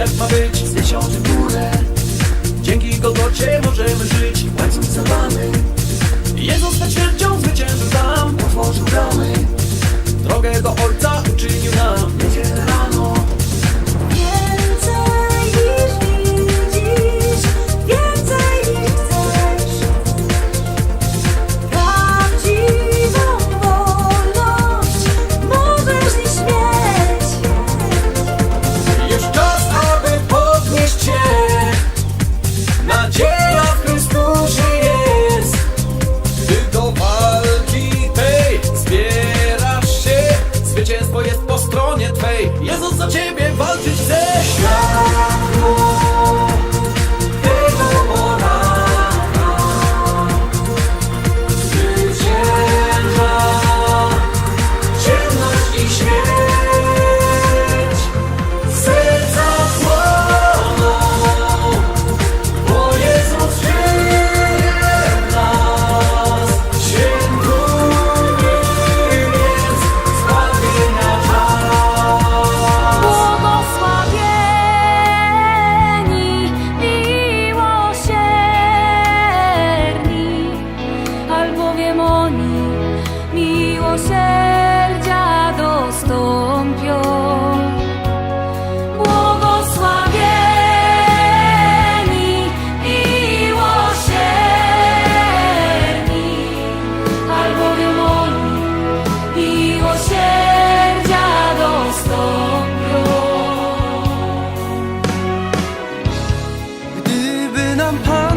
jak ma być. Z tysiąc w górę. Dzięki Golgocie możemy żyć. Łańcuch zerwany Jezus na śmiercią zwyciężył sam Otworzył bramy. Drogę do Ojca This is to champion. 난 바.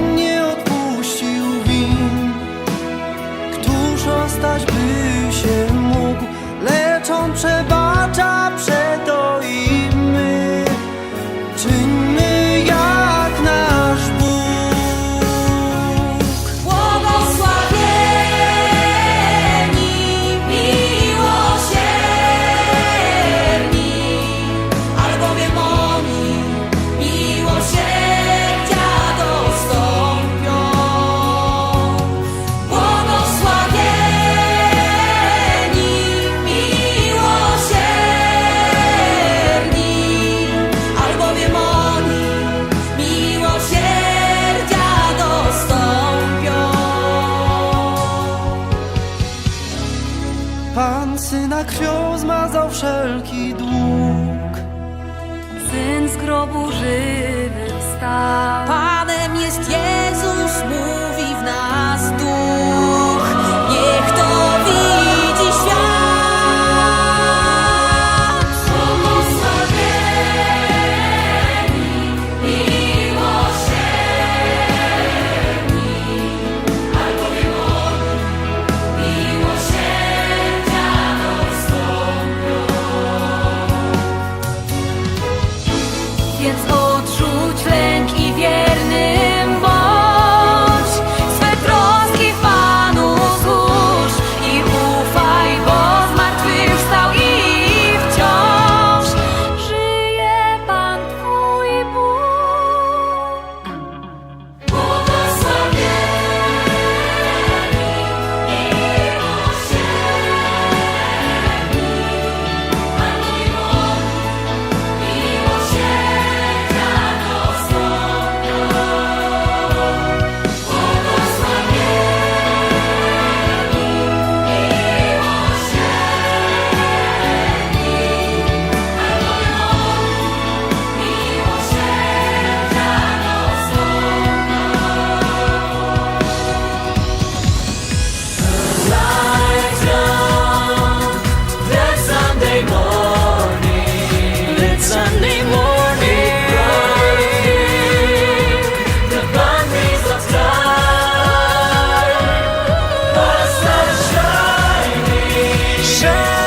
grobu żywy wstał. Panem jest Jezus mój. shine.